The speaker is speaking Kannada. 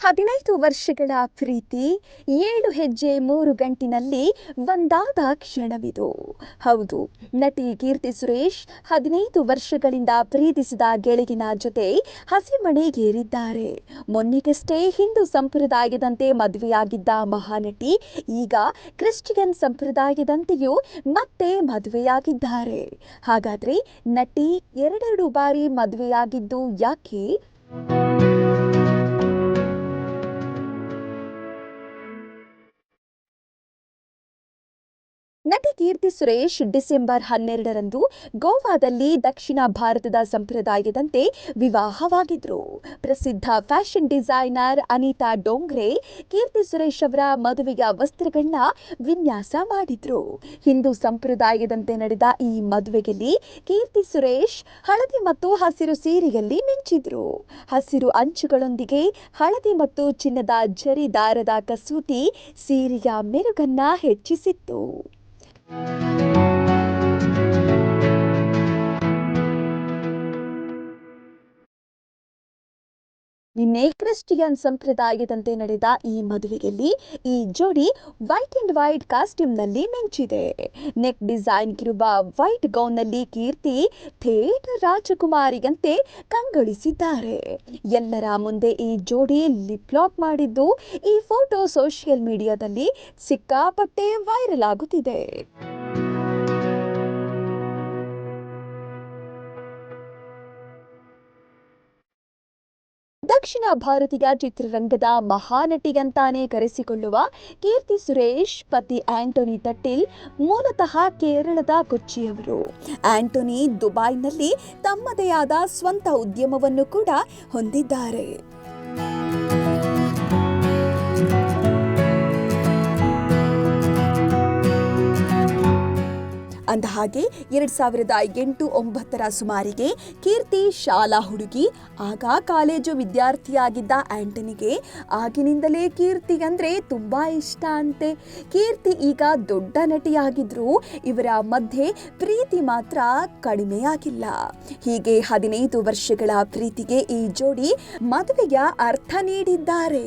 ಹದಿನೈದು ವರ್ಷಗಳ ಪ್ರೀತಿ, ಏಳು ಹೆಜ್ಜೆ ಮೂರು ಗಂಟಿನಲ್ಲಿ ಒಂದಾದ ಕ್ಷಣವಿದು. ಹೌದು, ನಟಿ ಕೀರ್ತಿ ಸುರೇಶ್ ಹದಿನೈದು ವರ್ಷಗಳಿಂದ ಪ್ರೀತಿಸಿದ ಗೆಳಗಿನ ಜೊತೆ ಹಸಿಮಣೆಗೇರಿದ್ದಾರೆ ಮೊನ್ನೆಗಷ್ಟೇ ಹಿಂದೂ ಸಂಪ್ರದಾಯದಂತೆ ಮದುವೆಯಾಗಿದ್ದ ಮಹಾನಟಿ, ಈಗ ಕ್ರಿಶ್ಚಿಯನ್ ಸಂಪ್ರದಾಯದಂತೆಯೂ ಮತ್ತೆ ಮದುವೆಯಾಗಿದ್ದಾರೆ. ಹಾಗಾದ್ರೆ ನಟಿ ಎರಡೆರಡು ಬಾರಿ ಮದುವೆಯಾಗಿದ್ದು ಯಾಕೆ? ನಟಿ ಕೀರ್ತಿ ಸುರೇಶ್ ಡಿಸೆಂಬರ್ ಹನ್ನೆರಡರಂದು ಗೋವಾದಲ್ಲಿ ದಕ್ಷಿಣ ಭಾರತದ ಸಂಪ್ರದಾಯದಂತೆ ವಿವಾಹವಾಗಿದ್ರು. ಪ್ರಸಿದ್ಧ ಫ್ಯಾಷನ್ ಡಿಸೈನರ್ ಅನಿತಾ ಡೋಂಗ್ರೆ ಕೀರ್ತಿ ಸುರೇಶ್ ಅವರ ಮದುವೆಯ ವಸ್ತ್ರಗಳನ್ನ ವಿನ್ಯಾಸ ಮಾಡಿದ್ರು. ಹಿಂದೂ ಸಂಪ್ರದಾಯದಂತೆ ನಡೆದ ಈ ಮದುವೆಯಲ್ಲಿ ಕೀರ್ತಿ ಸುರೇಶ್ ಹಳದಿ ಮತ್ತು ಹಸಿರು ಸೀರೆಯಲ್ಲಿ ಮಿಂಚಿದ್ರು. ಹಸಿರು ಅಂಚುಗಳೊಂದಿಗೆ ಹಳದಿ ಮತ್ತು ಚಿನ್ನದ ಜರಿ ದಾರದ ಕಸೂತಿ ಸೀರೆಯ ಮೆರುಗನ್ನ ಹೆಚ್ಚಿಸಿತ್ತು. Thank you. ನಿನ್ನೆ ಕ್ರಿಸ್ಟಿಯನ್ ಸಂಪ್ರದಾಯದಂತೆ ನಡೆದ ಈ ಮದುವೆಯಲ್ಲಿ ಈ ಜೋಡಿ ವೈಟ್ ಅಂಡ್ ವೈಟ್ ಕಾಸ್ಟ್ಯೂಮ್ನಲ್ಲಿ ಮಿಂಚಿದೆ. ನೆಕ್ ಡಿಸೈನ್ ಇರುವ ವೈಟ್ ಗೌನ್ನಲ್ಲಿ ಕೀರ್ತಿ ಥೇಟ್ ರಾಜಕುಮಾರಿಯಂತೆ ಕಂಗೊಳಿಸಿದ್ದಾರೆ. ಎಲ್ಲರ ಮುಂದೆ ಈ ಜೋಡಿ ಲಿಪ್ ಲಾಕ್ ಮಾಡಿದ್ದು ಈ ಫೋಟೋ ಸೋಷಿಯಲ್ ಮೀಡಿಯಾದಲ್ಲಿ ಸಿಕ್ಕಾಪಟ್ಟೆ ವೈರಲ್ ಆಗುತ್ತಿದೆ. ದಕ್ಷಿಣ ಭಾರತೀಯ ಚಿತ್ರರಂಗದ ಮಹಾನಟಿಗಂತಾನೆ ಕರೆಸಿಕೊಳ್ಳುವ ಕೀರ್ತಿ ಸುರೇಶ್, ಪತಿ ಆಂಟೋನಿ ತಟ್ಟಿಲ್ ಮೂಲತಃ ಕೇರಳದ ಕೊಚ್ಚಿಯವರು. ಆಂಟೋನಿ ದುಬೈನಲ್ಲಿ ತಮ್ಮದೇ ಆದ ಸ್ವಂತ ಉದ್ಯಮವನ್ನು ಕೂಡ ಹೊಂದಿದ್ದಾರೆ. ಅಂದಹಾಗೆ, ಎರಡ್ ಸಾವಿರದ ಎಂಟು ಒಂಬತ್ತರ ಸುಮಾರಿಗೆ ಕೀರ್ತಿ ಶಾಲಾ ಹುಡುಗಿ, ಆಗ ಕಾಲೇಜು ವಿದ್ಯಾರ್ಥಿಯಾಗಿದ್ದ ಆಂಟನಿಗೆ ಆಗಿನಿಂದಲೇ ಕೀರ್ತಿ ಅಂದರೆ ತುಂಬಾ ಇಷ್ಟ ಅಂತೆ. ಕೀರ್ತಿ ಈಗ ದೊಡ್ಡ ನಟಿಯಾಗಿದ್ರು ಇವರ ಮಧ್ಯೆ ಪ್ರೀತಿ ಮಾತ್ರ ಕಡಿಮೆಯಾಗಿಲ್ಲ. ಹೀಗೆ ಹದಿನೈದು ವರ್ಷಗಳ ಪ್ರೀತಿಗೆ ಈ ಜೋಡಿ ಮದುವೆಯ ಅರ್ಥ ನೀಡಿದ್ದಾರೆ.